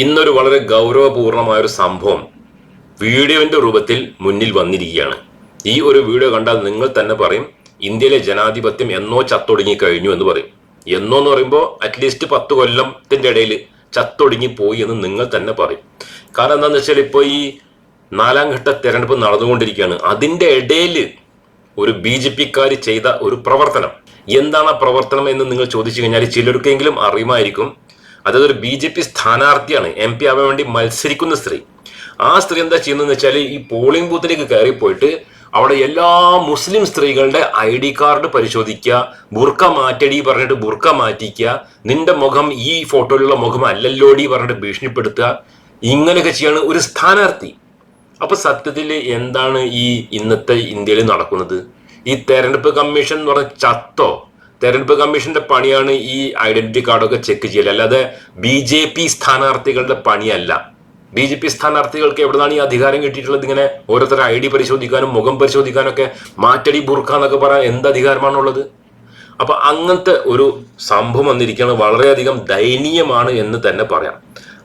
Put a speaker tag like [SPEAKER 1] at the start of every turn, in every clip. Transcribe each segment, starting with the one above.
[SPEAKER 1] ഇന്നൊരു വളരെ ഗൗരവപൂർണമായ ഒരു സംഭവം വീഡിയോന്റെ രൂപത്തിൽ മുന്നിൽ വന്നിരിക്കുകയാണ്. ഈ ഒരു വീഡിയോ കണ്ടാൽ നിങ്ങൾ തന്നെ പറയും ഇന്ത്യയിലെ ജനാധിപത്യം എന്നോ ചത്തൊടുങ്ങി കഴിഞ്ഞു എന്ന് പറയും. എന്നോ എന്ന് പറയുമ്പോൾ അറ്റ്ലീസ്റ്റ് പത്ത് കൊല്ലത്തിന്റെ ഇടയിൽ ചത്തൊടുങ്ങി പോയി എന്ന് നിങ്ങൾ തന്നെ പറയും. കാരണം എന്താണെന്ന് വെച്ചാൽ ഇപ്പോൾ ഈ നാലാം ഘട്ട തെരഞ്ഞെടുപ്പ് നടന്നുകൊണ്ടിരിക്കുകയാണ്. അതിന്റെ ഇടയിൽ ഒരു ബി ജെ പിക്കാർ ചെയ്ത ഒരു പ്രവർത്തനം. എന്താണ് ആ പ്രവർത്തനം എന്ന് നിങ്ങൾ ചോദിച്ചു കഴിഞ്ഞാൽ ചിലർക്കെങ്കിലും അറിയുമായിരിക്കും. അതായത് ഒരു ബി ജെ പി സ്ഥാനാർത്ഥിയാണ് എം പി ആവാൻ വേണ്ടി മത്സരിക്കുന്ന സ്ത്രീ. ആ സ്ത്രീ എന്താ ചെയ്യുന്നതെന്ന് വെച്ചാൽ ഈ പോളിംഗ് ബൂത്തിലേക്ക് കയറി പോയിട്ട് അവിടെ എല്ലാ മുസ്ലിം സ്ത്രീകളുടെ ഐ ഡി കാർഡ് പരിശോധിക്കുക ബുർക്ക മാറ്റടി പറഞ്ഞിട്ട് ബുർക്ക മാറ്റിക്കുക നിന്റെ മുഖം ഈ ഫോട്ടോയിലുള്ള മുഖം അല്ലല്ലോടി പറഞ്ഞിട്ട് ഭീഷണിപ്പെടുത്തുക ഇങ്ങനെയൊക്കെ ചെയ്യാണ് ഒരു സ്ഥാനാർത്ഥി. അപ്പൊ സത്യത്തിൽ എന്താണ് ഈ ഇന്നത്തെ ഇന്ത്യയിൽ നടക്കുന്നത്? ഈ തെരഞ്ഞെടുപ്പ് കമ്മീഷൻ എന്ന് പറഞ്ഞ ചത്തോ തെരഞ്ഞെടുപ്പ് കമ്മീഷന്റെ പണിയാണ് ഈ ഐഡന്റിറ്റി കാർഡൊക്കെ ചെക്ക് ചെയ്യൽ അല്ലാതെ ബി ജെ പി സ്ഥാനാർത്ഥികളുടെ പണിയല്ല. ബി ജെ പി സ്ഥാനാർത്ഥികൾക്ക് എവിടുന്നാണ് ഈ അധികാരം കിട്ടിയിട്ടുള്ളത്? ഇങ്ങനെ ഓരോരുത്തരുടെ ഐ ഡി പരിശോധിക്കാനും മുഖം പരിശോധിക്കാനൊക്കെ മാറ്റടി എന്നൊക്കെ പറയാൻ എന്ത് അധികാരമാണുള്ളത്? അപ്പൊ അങ്ങനത്തെ ഒരു സംഭവം വന്നിരിക്കുകയാണ്. വളരെയധികം ദയനീയമാണ് എന്ന് തന്നെ പറയാം.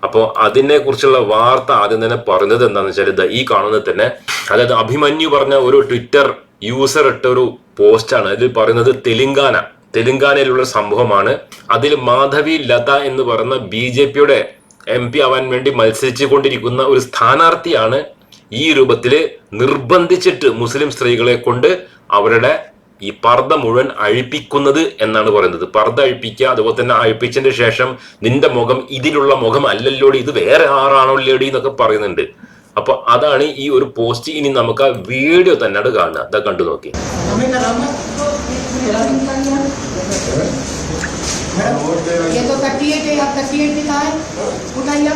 [SPEAKER 1] അപ്പോൾ അതിനെ കുറിച്ചുള്ള വാർത്ത ആദ്യം തന്നെ പറഞ്ഞത് എന്താണെന്ന് വെച്ചാൽ ഇത് ഈ കാണുന്നത് തന്നെ അതായത് അഭിമന്യു പറഞ്ഞ ഒരു ട്വിറ്റർ യൂസർ ഇട്ട ഒരു പോസ്റ്റാണ് അതിൽ പറയുന്നത് തെലുങ്കാന. തെലുങ്കാനയിലുള്ള സംഭവമാണ്. അതിൽ മാധവി ലത എന്ന് പറയുന്ന ബി ജെ പിയുടെ എം പി ആവാൻ വേണ്ടി മത്സരിച്ചു കൊണ്ടിരിക്കുന്ന ഒരു സ്ഥാനാർത്ഥിയാണ് ഈ രൂപത്തിൽ നിർബന്ധിച്ചിട്ട് മുസ്ലിം സ്ത്രീകളെ കൊണ്ട് അവരുടെ ഈ പർദ്ദ മുഴുവൻ അഴിപ്പിക്കുന്നത് എന്നാണ് പറയുന്നത്. പർദ്ദ അഴിപ്പിക്കുക അതുപോലെ തന്നെ അഴിപ്പിച്ചതിന് ശേഷം നിന്റെ മുഖം ഇതിലുള്ള മുഖം അല്ലല്ലോടി ഇത് വേറെ ആറാണോ ലേടി എന്നൊക്കെ പറയുന്നുണ്ട്. അപ്പൊ അതാണ് ഈ ഒരു പോസ്റ്റ് ഇനി നമുക്ക് ആ വീഡിയോ തന്നെയാണ് കാണുക. അതാ കണ്ടു നോക്കി.
[SPEAKER 2] ये तो थर्टी एट है थर्टी एट दिखा है? उठाइए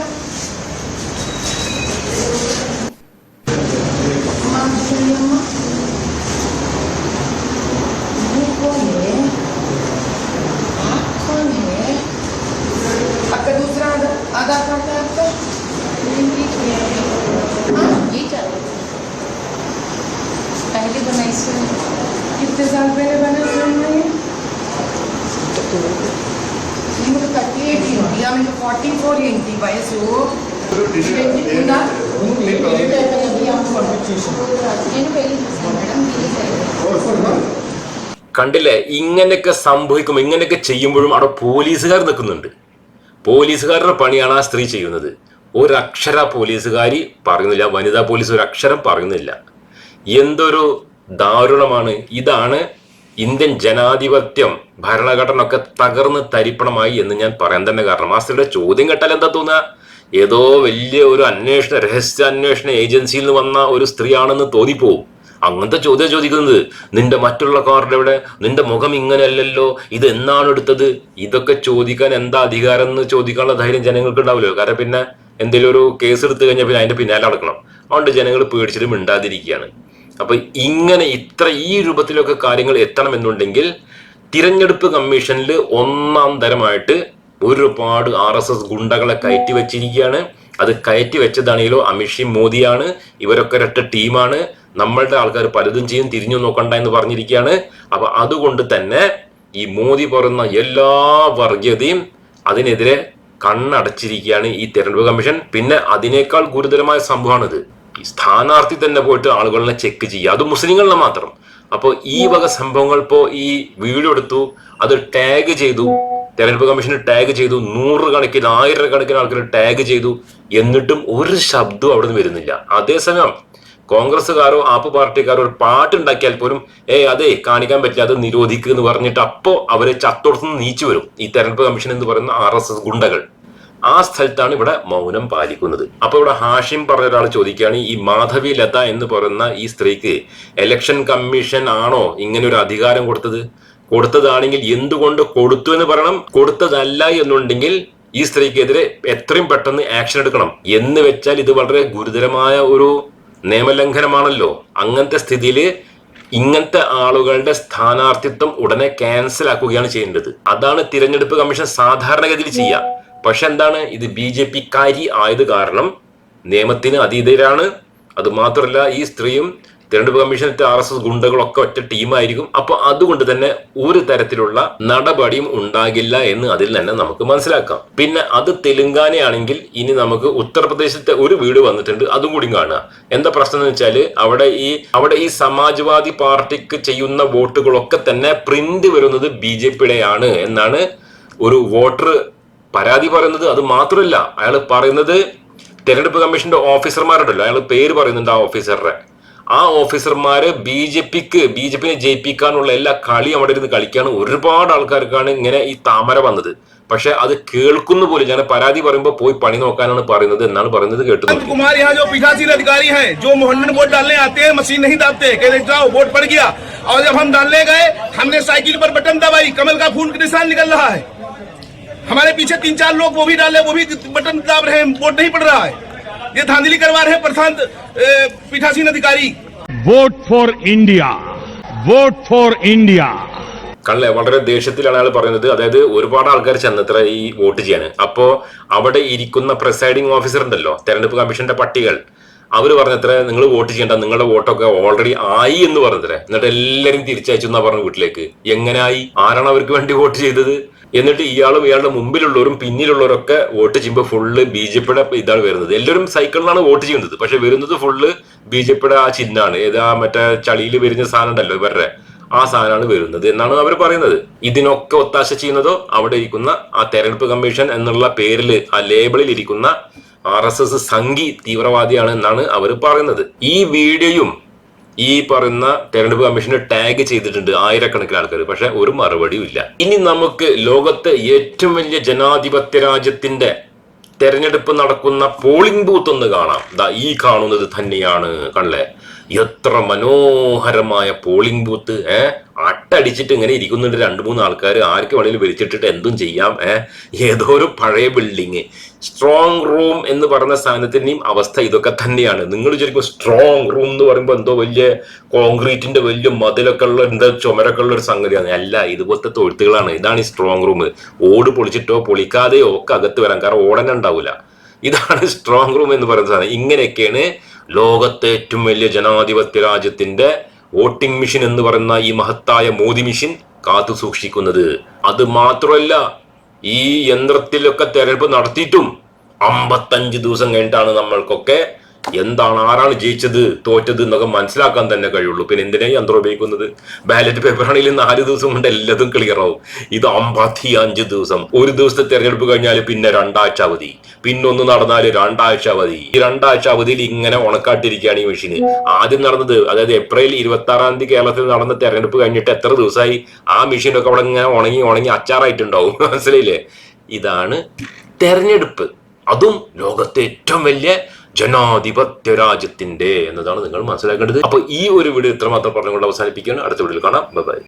[SPEAKER 2] दूसरा आधार कार्ड है हाँ, पहले बनाई से कितने साल पहले
[SPEAKER 1] കണ്ടില്ലേ? ഇങ്ങനെയൊക്കെ സംഭവിക്കും ഇങ്ങനെയൊക്കെ ചെയ്യുമ്പോഴും അവിടെ പോലീസുകാർ നിൽക്കുന്നുണ്ട്. പോലീസുകാരുടെ പണിയാണ് ആ സ്ത്രീ ചെയ്യുന്നത്. ഒരക്ഷര പോലീസുകാരി പറയുന്നില്ല. വനിതാ പോലീസ് ഒരു അക്ഷരം പറയുന്നില്ല. എന്തൊരു ദാരുണമാണ്. ഇതാണ് ഇന്ത്യൻ ജനാധിപത്യം ഭരണഘടന ഒക്കെ തകർന്ന് തരിപ്പണമായി എന്ന് ഞാൻ പറയാൻ തന്നെ കാരണം സ്ത്രീയുടെ ചോദ്യം കേട്ടാൽ എന്താ തോന്നുക? ഏതോ വലിയ ഒരു അന്വേഷണ രഹസ്യാന്വേഷണ ഏജൻസിയിൽ നിന്ന് വന്ന ഒരു സ്ത്രീയാണെന്ന് തോന്നിപ്പോവും. അങ്ങനത്തെ ചോദ്യം ചോദിക്കുന്നത് നിന്റെ മറ്റുള്ള കാർഡ് എവിടെ? നിന്റെ മുഖം ഇങ്ങനെയല്ലല്ലോ? ഇത് എന്നാണ് എടുത്തത്? ഇതൊക്കെ ചോദിക്കാൻ എന്താ അധികാരം എന്ന് ചോദിക്കാനുള്ള ധൈര്യം ജനങ്ങൾക്ക് ഉണ്ടാവില്ലോ കാരണം പിന്നെ എന്തെങ്കിലും ഒരു കേസ് എടുത്തു കഴിഞ്ഞാൽ പിന്നെ അതിന്റെ പിന്നാലെ നടക്കണം. അതുകൊണ്ട് ജനങ്ങൾ പേടിച്ചിട്ട് മിണ്ടാതിരിക്കുകയാണ്. അപ്പൊ ഇങ്ങനെ ഇത്ര ഈ രൂപത്തിലൊക്കെ കാര്യങ്ങൾ എത്തണമെന്നുണ്ടെങ്കിൽ തിരഞ്ഞെടുപ്പ് കമ്മീഷനിൽ ഒന്നാം തരമായിട്ട് ഒരുപാട് ആർ എസ് എസ് ഗുണ്ടകളെ കയറ്റി വെച്ചിരിക്കുകയാണ്. അത് കയറ്റി വെച്ചതാണെങ്കിലോ അമിത്ഷി മോദിയാണ്. ഇവരൊക്കെ ഒരൊറ്റ ടീമാണ്. നമ്മളുടെ ആൾക്കാർ പലതും ചെയ്യും തിരിഞ്ഞു നോക്കണ്ട എന്ന് പറഞ്ഞിരിക്കുകയാണ്. അപ്പൊ അതുകൊണ്ട് തന്നെ ഈ മോദി പറയുന്ന എല്ലാ വർഗീയതയും അതിനെതിരെ കണ്ണടച്ചിരിക്കുകയാണ് ഈ തെരഞ്ഞെടുപ്പ് കമ്മീഷൻ. പിന്നെ അതിനേക്കാൾ ഗുരുതരമായ സംഭവമാണിത്. ഈ സ്ഥാനാർത്ഥി തന്നെ പോയിട്ട് ആളുകളെ ചെക്ക് ചെയ്യുക. അത് മുസ്ലിങ്ങളെ മാത്രം. അപ്പോൾ ഈ വക സംഭവങ്ങൾ ഇപ്പോൾ ഈ വീഡിയോ എടുത്തു അത് ടാഗ് ചെയ്തു. തെരഞ്ഞെടുപ്പ് കമ്മീഷന് ടാഗ് ചെയ്തു. നൂറുകണക്കിന് ആയിരക്കണക്കിന് ആൾക്കാർ ടാഗ് ചെയ്തു. എന്നിട്ടും ഒരു ശബ്ദവും അവിടെ നിന്ന് വരുന്നില്ല. അതേസമയം കോൺഗ്രസ്സുകാരോ ആപ്പ് പാർട്ടിക്കാരോ ഒരു പാട്ടുണ്ടാക്കിയാൽ പോലും ഏ അതെ കാണിക്കാൻ പറ്റില്ല അത് നിരോധിക്കുക എന്ന് പറഞ്ഞിട്ട് അപ്പോൾ അവരെ ചത്തോടത്തുനിന്ന് നീച്ചു വരും. ഈ തെരഞ്ഞെടുപ്പ് കമ്മീഷൻ എന്ന് പറയുന്ന ആർ എസ് എസ് ഗുണ്ടകൾ. ആ സ്ഥലത്താണ് ഇവിടെ മൗനം പാലിക്കുന്നത്. അപ്പൊ ഇവിടെ ഹാഷിം പറഞ്ഞ ഒരാൾ ചോദിക്കുകയാണ് ഈ മാധവി ലത എന്ന് പറയുന്ന ഈ സ്ത്രീക്ക് ഇലക്ഷൻ കമ്മീഷൻ ആണോ ഇങ്ങനെ ഒരു അധികാരം കൊടുത്തത്? കൊടുത്തതാണെങ്കിൽ എന്തുകൊണ്ട് കൊടുത്തു എന്ന് പറയണം? കൊടുത്തതല്ല എന്നുണ്ടെങ്കിൽ ഈ സ്ത്രീക്കെതിരെ എത്രയും പെട്ടെന്ന് ആക്ഷൻ എടുക്കണം. എന്ന് വെച്ചാൽ ഇത് വളരെ ഗുരുതരമായ ഒരു നിയമലംഘനമാണല്ലോ. അങ്ങനത്തെ സ്ഥിതിയിൽ ഇങ്ങനത്തെ ആളുകളുടെ സ്ഥാനാർത്ഥിത്വം ഉടനെ ക്യാൻസൽ ആക്കുകയാണ് ചെയ്യേണ്ടത്. അതാണ് തിരഞ്ഞെടുപ്പ് കമ്മീഷൻ സാധാരണഗതിയിൽ ചെയ്യുക പക്ഷെ എന്താണ്? ഇത് ബി ജെ പിക്കാരി ആയത് കാരണം നിയമത്തിന് അതീതരാണ്. അത് മാത്രമല്ല ഈ സ്ത്രീയും തിരഞ്ഞെടുപ്പ് കമ്മീഷനത്തെ ആർ എസ് എസ് ഗുണ്ടകളൊക്കെ ഒറ്റ ടീമായിരിക്കും. അപ്പൊ അതുകൊണ്ട് തന്നെ ഒരു തരത്തിലുള്ള നടപടിയും ഉണ്ടാകില്ല എന്ന് അതിൽ തന്നെ നമുക്ക് മനസ്സിലാക്കാം. പിന്നെ അത് തെലുങ്കാനയാണെങ്കിൽ ഇനി നമുക്ക് ഉത്തർപ്രദേശത്തെ ഒരു വീട് വന്നിട്ടുണ്ട് അതും കൂടി കാണുക. എന്താ പ്രശ്നം എന്ന് വെച്ചാൽ അവിടെ ഈ അവിടെ ഈ സമാജ്വാദി പാർട്ടിക്ക് ചെയ്യുന്ന വോട്ടുകളൊക്കെ തന്നെ പ്രിന്റ് വരുന്നത് ബി ജെ പിയുടെയാണ് എന്നാണ് ഒരു വോട്ടർ പരാതി പറയുന്നത് അത് മാത്രമല്ല അയാൾ പറയുന്നത് തെരഞ്ഞെടുപ്പ് കമ്മീഷന്റെ ഓഫീസർമാരുണ്ടല്ലോ അയാൾ പേര് പറയുന്നുണ്ട് ആ ഓഫീസറുടെ ആ ഓഫീസർമാര് ബി ജെ പിക്ക് ബി ജെ പിനെ ജയിപ്പിക്കാനുള്ള എല്ലാ കളിയും അവിടെ ഇരുന്ന് കളിക്കാണ് ഒരുപാട് ആൾക്കാർക്കാണ് ഇങ്ങനെ ഈ താമര വന്നത് പക്ഷെ അത് കേൾക്കുന്ന പോലും ഞാൻ പരാതി പറയുമ്പോൾ പോയി പണി നോക്കാനാണ് പറയുന്നത് എന്നാണ് പറയുന്നത് കേട്ടു
[SPEAKER 3] अनिल कुमार यहाँ जो पीठासीन अधिकारी हैं जो मोहन वोट डालने आते हैं मशीन नहीं दाबते कहते जाओ वोट पड़ गया और जब हम डालने गए हमने साइकिल पर बटन दबाई कमल का फूल का निशान निकल रहा है हमारे पीछे तीन चार लोग वो भी डाले वो भी बटन दाब रहे हैं वोट नहीं पड़ रहा है ये धांधली करवा रहे हैं प्रशांत ए, पीठासीन अधिकारी
[SPEAKER 4] vote for India vote for India
[SPEAKER 1] കള്ളെ വളരെ ദേഷ്യത്തിലാണ് അയാൾ പറയുന്നത് അതായത് ഒരുപാട് ആൾക്കാർ ചെന്നത്ര ഈ വോട്ട് ചെയ്യാൻ അപ്പോ അവിടെ ഇരിക്കുന്ന പ്രിസൈഡിംഗ് ഓഫീസർ ഉണ്ടല്ലോ തെരഞ്ഞെടുപ്പ് കമ്മീഷന്റെ പട്ടികൾ അവര് പറഞ്ഞത്ര നിങ്ങൾ വോട്ട് ചെയ്യണ്ട നിങ്ങളുടെ വോട്ടൊക്കെ ഓൾറെഡി ആയി എന്ന് പറഞ്ഞത്രേ എന്നിട്ട് എല്ലാരും തിരിച്ചയച്ചു എന്നാ പറഞ്ഞു വീട്ടിലേക്ക് എങ്ങനെയായി ആരാണ് അവർക്ക് വേണ്ടി വോട്ട് ചെയ്തത് എന്നിട്ട് ഇയാളും ഇയാളുടെ മുമ്പിലുള്ളവരും പിന്നിലുള്ളവരൊക്കെ വോട്ട് ചെയ്യുമ്പോൾ ഫുള്ള് ബി ജെ പിയുടെ ഇതാണ് വരുന്നത്. എല്ലാവരും സൈക്കിളിലാണ് വോട്ട് ചെയ്യുന്നത്. പക്ഷെ വരുന്നത് ഫുള്ള് ബി ജെ പിയുടെ ആ ചിഹ്നമാണ്. ഏതാ മറ്റേ ചളിയിൽ വരുന്ന സാധനം ഉണ്ടല്ലോ ഇവരുടെ ആ സാധനമാണ് വരുന്നത് എന്നാണ് അവർ പറയുന്നത്. ഇതിനൊക്കെ ഒത്താശ ചെയ്യുന്നതോ അവിടെ ഇരിക്കുന്ന ആ തെരഞ്ഞെടുപ്പ് കമ്മീഷൻ എന്നുള്ള പേരിൽ ആ ലേബിളിൽ ഇരിക്കുന്ന ആർ എസ് എസ് സംഘി തീവ്രവാദിയാണ് എന്നാണ് അവർ പറയുന്നത്. ഈ വീഡിയോയും ഈ പറയുന്ന തെരഞ്ഞെടുപ്പ് കമ്മീഷന് ടാഗ് ചെയ്തിട്ടുണ്ട് ആയിരക്കണക്കിന് ആൾക്കാർ പക്ഷെ ഒരു മറുപടിയും ഇല്ല. ഇനി നമുക്ക് ലോകത്തെ ഏറ്റവും വലിയ ജനാധിപത്യ രാജ്യത്തിന്റെ തെരഞ്ഞെടുപ്പ് നടക്കുന്ന പോളിംഗ് ബൂത്ത് ഒന്ന് കാണാം. ദാ ഈ കാണുന്നത് തന്നെയാണ് കണ്ടേ എത്ര മനോഹരമായ പോളിംഗ് ബൂത്ത് ഏ? അട്ടടിച്ചിട്ട് ഇങ്ങനെ ഇരിക്കുന്നുണ്ട് രണ്ട് മൂന്ന് ആൾക്കാർ ആർക്ക് വേണേലും വലിച്ചിട്ടിട്ട് എന്തും ചെയ്യാം. ഏതോ ഒരു പഴയ ബിൽഡിങ് സ്ട്രോങ് റൂം എന്ന് പറയുന്ന സാധനത്തിന്റെയും അവസ്ഥ ഇതൊക്കെ തന്നെയാണ്. നിങ്ങൾ ശരിക്കും സ്ട്രോങ് റൂം എന്ന് പറയുമ്പോൾ എന്തോ വലിയ കോൺക്രീറ്റിന്റെ വലിയ മതിലൊക്കെ ഉള്ള എന്താ ചുമരൊക്കെ ഉള്ള ഒരു സംഗതിയാണ്. അല്ല ഇതുപോലത്തെ തൊഴുത്തുകളാണ്. ഇതാണ് ഈ സ്ട്രോങ് റൂം ഓട് പൊളിച്ചിട്ടോ പൊളിക്കാതെയോ ഒക്കെ അകത്ത് വരാം. കാരണം ഓടനെ ഉണ്ടാവില്ല ഇതാണ് സ്ട്രോങ് റൂം എന്ന് പറയുന്ന സാധനം. ഇങ്ങനെയൊക്കെയാണ് ലോകത്തെ ഏറ്റവും വലിയ ജനാധിപത്യ രാജ്യത്തിന്റെ വോട്ടിംഗ് മെഷീൻ എന്ന് പറയുന്ന ഈ മഹത്തായ മോദി മെഷീൻ കാത്തു സൂക്ഷിക്കുന്നത്. അത് മാത്രമല്ല ഈ യന്ത്രത്തിലൊക്കെ തെരഞ്ഞെടുപ്പ് നടത്തിയിട്ടും അമ്പത്തഞ്ച് ദിവസം കഴിഞ്ഞിട്ടാണ് നമ്മൾക്കൊക്കെ എന്താണ് ആരാണ് ജയിച്ചത് തോറ്റത് എന്നൊക്കെ മനസ്സിലാക്കാൻ തന്നെ കഴിയുള്ളൂ. പിന്നെ എന്തിനാ യന്ത്രം ഉപയോഗിക്കുന്നത്? ബാലറ്റ് പേപ്പർ ആണെങ്കിൽ നാല് ദിവസം കൊണ്ട് എല്ലാതും ക്ലിയർ ആവും. ഇത് അമ്പത്തി അഞ്ച് ദിവസം. ഒരു ദിവസത്തെ തെരഞ്ഞെടുപ്പ് കഴിഞ്ഞാൽ പിന്നെ രണ്ടാഴ്ച അവധി. പിന്നൊന്ന് നടന്നാൽ രണ്ടാഴ്ച അവധി. ഈ രണ്ടാഴ്ച അവധിയിൽ ഇങ്ങനെ ഉണക്കാട്ടിരിക്കുകയാണ് ഈ മെഷീന് ആദ്യം നടന്നത് അതായത് ഏപ്രിൽ ഇരുപത്തി ആറാം തീയതി കേരളത്തിൽ നടന്ന തെരഞ്ഞെടുപ്പ് കഴിഞ്ഞിട്ട് എത്ര ദിവസമായി? ആ മെഷീനൊക്കെ അവിടെ ഇങ്ങനെ ഉണങ്ങി ഉണങ്ങി അച്ചാറായിട്ടുണ്ടാവും. മനസ്സിലായില്ലേ? ഇതാണ് തെരഞ്ഞെടുപ്പ്. അതും ലോകത്തെ ഏറ്റവും വലിയ ജനാധിപത്യ രാജ്യത്തിന്റെ എന്നതാണ് നിങ്ങൾ മനസ്സിലാക്കേണ്ടത്. അപ്പൊ ഈ ഒരു വീഡിയോ ഇത്രമാത്രം പറഞ്ഞുകൊണ്ട് അവസാനിപ്പിക്കുകയാണ്. അടുത്ത വീഡിയോയിൽ കാണാം. ബൈ